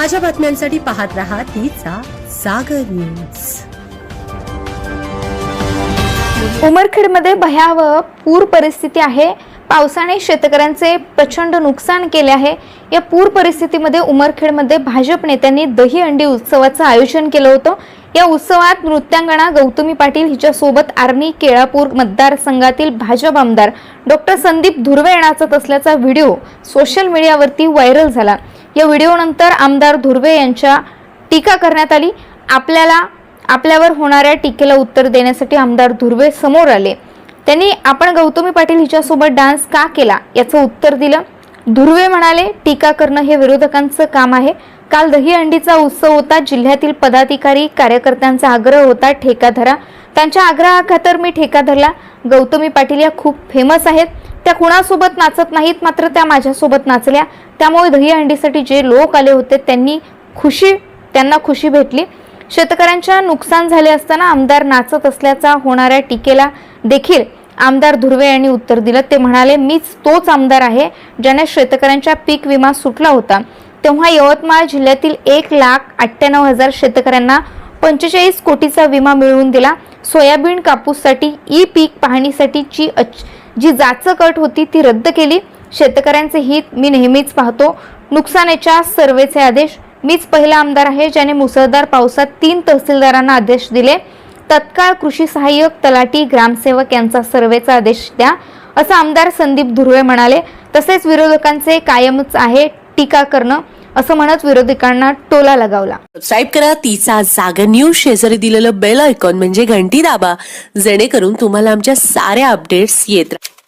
ताज्या बातम्यांसाठी पाहत रहा तिचा सागर न्यूज. उमरखेडमध्ये भयावह पूर परिस्थिती आहे. पावसाने शेतकऱ्यांचे प्रचंड नुकसान केले आहे. या पूर परिस्थितीमध्ये उमरखेडमध्ये भाजप नेत्यांनी दही अंडी उत्सवाचं आयोजन केलं होतं. या उत्सवात नृत्यांगणा गौतमी पाटील हिच्यासोबत आर्मी केळापूर मतदारसंघातील भाजप आमदार डॉक्टर संदीप धुर्वे येणार असल्याचा व्हिडिओ सोशल मीडियावरती व्हायरल झाला. या व्हिडिओनंतर आमदार धुर्वे यांच्या टीका करण्यात आली. आपल्याला आपल्यावर होणाऱ्या टीकेला उत्तर देण्यासाठी आमदार धुर्वे समोर आले. त्यांनी आपण गौतमी पाटील हिच्यासोबत डान्स का केला? याचं उत्तर दिलं. धुर्वे म्हणाले टीका करणं हे विरोधकांचं काम आहे. काल दहीहंडीचा उत्सव होता. जिल्ह्यातील पदाधिकारी कार्यकर्त्यांचा आग्रह होता. ठेका धरा. त्यांच्या आग्रहाखातर मी ठेका धरला. गौतमी पाटील या खूप फेमस आहेत. त्या कुणासोबत नाचत नाहीत मात्र त्या माझ्यासोबत नाचल्या. त्यामुळे दहीहंडीसाठी जे लोक आले होते त्यांनी खुशी त्यांना खुशी भेटली. शेतकऱ्यांच्या नुकसान झाले असताना आमदार नाचत असल्याचा होणाऱ्या टीकेला देखील आमदार धुर्वे यांनी उत्तर दिलं. ते म्हणाले मीच तोच आमदार आहे ज्याने शेतकऱ्यांचा पीक विमा सुटला होता. तेव्हा यवतमाळ जिल्ह्यातील एक लाख अठ्ठ्याण्णव हजार शेतकऱ्यांना पंचेचाळीस कोटीचा विमा मिळवून दिला. सोयाबीन कापूससाठी ई पीक पाहणीसाठीची अच- जी जाचक अट होती ती रद्द केली. शेतकऱ्यांचे हित मी नेहमीच पाहतो. नुकसानाच्या सर्वेचे आदेश. मीच पहिला आमदार आहे ज्याने मुसळधार पावसात तीन तहसीलदारांना आदेश दिले. तत्काळ कृषी सहाय्यक तलाठी ग्रामसेवक यांचा सर्वेचा आदेश द्या. असं आमदार संदीप धुर्वे म्हणाले. तसेच विरोधकांचे कायमच आहे टीका करणं. असं म्हणत विरोधकांना टोला लगावला. सबस्क्राईब करा तिचा जागर न्यूज शेजारी दिलेलं बेल आयकॉन म्हणजे घंटी दाबा. जेणेकरून तुम्हाला आमच्या साऱ्या अपडेट्स येत राहतात